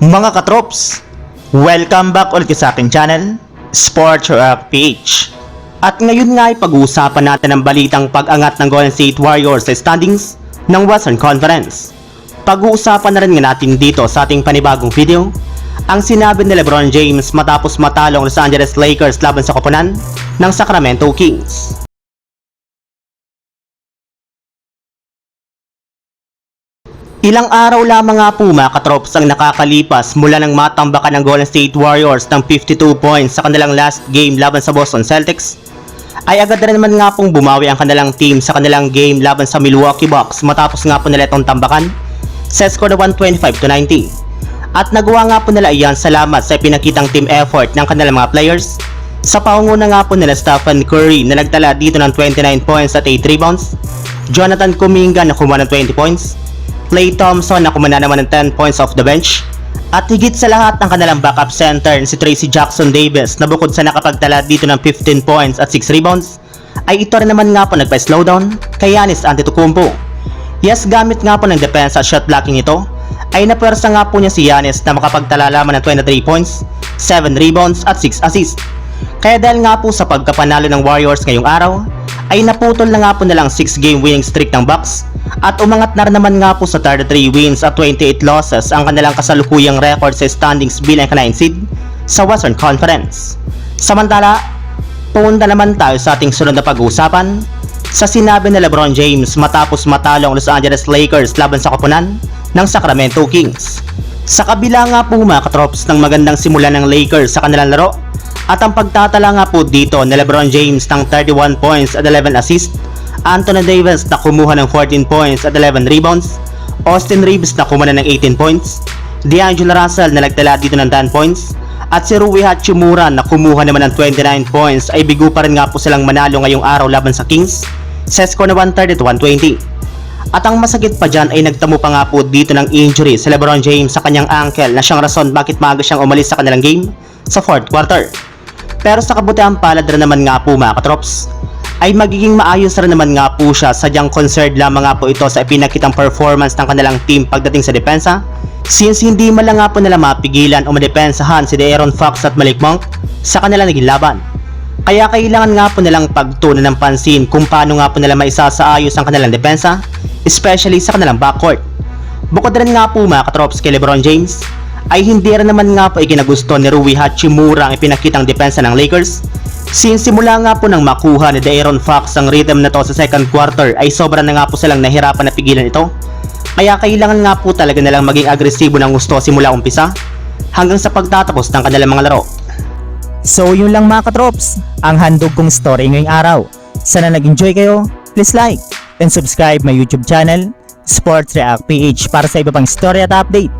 Mga katrops, welcome back ulit sa aking channel, Sports Rock PH. At ngayon nga ay pag-uusapan natin ang balitang pag-angat ng Golden State Warriors sa standings ng Western Conference. Pag-uusapan na rin nga natin dito sa ating panibagong video, ang sinabi ni Lebron James matapos matalo ang Los Angeles Lakers laban sa koponan ng Sacramento Kings. Ilang araw lamang nga po mga katrops ang nakakalipas mula ng matambakan ng Golden State Warriors ng 52 points sa kanilang last game laban sa Boston Celtics. Ay agad na naman nga pong bumawi ang kanilang team sa kanilang game laban sa Milwaukee Bucks matapos nga po nila itong tambakan sa score na 125 to 90. At nagawa nga po nila iyan salamat sa pinakitang team effort ng kanilang mga players. Sa paunguna nga po nila Stephen Curry na nagtala dito ng 29 points at 8 rebounds, Jonathan Kuminga na kumuha ng 20 points, Klay Thompson na kumana naman ng 10 points off the bench. At higit sa lahat ng kanilang backup center si Tracy Jackson Davis na bukod sa nakapagtala dito ng 15 points at 6 rebounds, ay ito rin naman nga po nagpa-slowdown kay Giannis Antetokounmpo. Yes, gamit nga po ng depensa at shot blocking ito, ay napwersa nga po niya si Giannis na makapagtala lamang ng 23 points, 7 rebounds at 6 assists. Kaya dahil nga po sa pagkapanalo ng Warriors ngayong araw, ay naputol na nga po nilang 6 game winning streak ng Bucks at umangat na naman nga po sa 33 wins at 28 losses ang kanilang kasalukuyang record sa standings bilang ka-9 seed sa Western Conference. Samantala, punta naman tayo sa ating sunod na pag-uusapan sa sinabi ni Lebron James matapos matalo ang Los Angeles Lakers laban sa koponan ng Sacramento Kings. Sa kabila nga po mga katrops ng magandang simula ng Lakers sa kanilang laro at ang pagtatala nga po dito ni Lebron James ng 31 points at 11 assists, Anthony Davis na kumuha ng 14 points at 11 rebounds, Austin Reeves na kumuha ng 18 points, D'Angelo Russell na nagtala dito ng 10 points, at si Rui Hachimura na kumuha naman ng 29 points ay bigo pa rin nga po silang manalo ngayong araw laban sa Kings score na 130 to 120. At ang masakit pa dyan ay nagtamo pa nga po dito ng injury sa Lebron James sa kanyang ankle na siyang rason bakit maaga siyang umalis sa kanilang game sa 4th quarter. Pero sa kabutihan palad rin naman nga po mga katrops, ay magiging maayos rin naman nga po siya sadyang concerned lamang nga po ito sa ipinakitang performance ng kanilang team pagdating sa depensa since hindi man lang nga po nila mapigilan o madepensahan si De'Aaron Fox at Malik Monk sa kanilang naging laban. Kaya kailangan nga po nilang pagtunan ng pansin kung paano nga po nila maisasaayos ang kanilang depensa, especially sa kanilang backcourt. Bukod rin nga po mga katrops kay Lebron James, ay hindi rin naman nga po ikinagusto ni Rui Hachimura ang ipinakitang depensa ng Lakers Since simula nga po nang makuha ni De'Aaron Fox ang rhythm na to sa second quarter ay sobra na nga po silang nahirapan na pigilan ito. Kaya kailangan nga po talaga nilang maging agresibo ng gusto simula umpisa hanggang sa pagtatapos ng kanilang mga laro. So yun lang mga katrops, ang handog kong story ngayong araw. Sana nag-enjoy kayo, please like and subscribe my YouTube channel, Sports React PH para sa iba pang story at update